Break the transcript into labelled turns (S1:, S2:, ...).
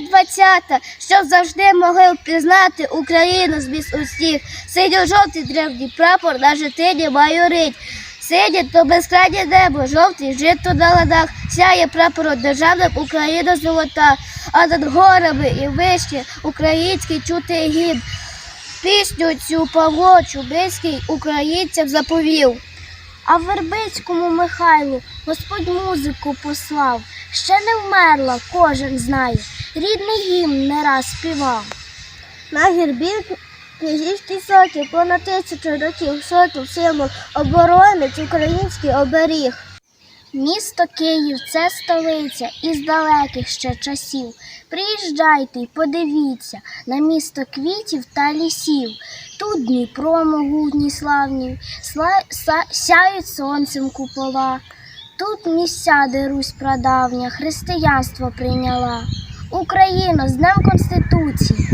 S1: 20-та, щоб завжди могли впізнати Україну з усіх. Сидю жовтий древній прапор на житині майорить. Сидять то безкрайнє небо, жовтий жито на ладах, сяє прапор державним Україна золота, а над горами і вище український чути гімн. Пісню цю Павло Чубинський українцям заповів. А в Вербицькому Михайлу Господь музику послав. Ще не вмерла, кожен знає. Рідний гімн не раз співав. На гербі князівські соки понад тисячу років соту символ оборонець український оберіг. Місто Київ це столиця із далеких ще часів. Приїжджайте й подивіться на місто квітів та лісів. Тут Дніпро могутній славні, сяють сонцем купола. Тут місця, де Русь прадавня, християнство прийняла. Україна з Днем Конституції,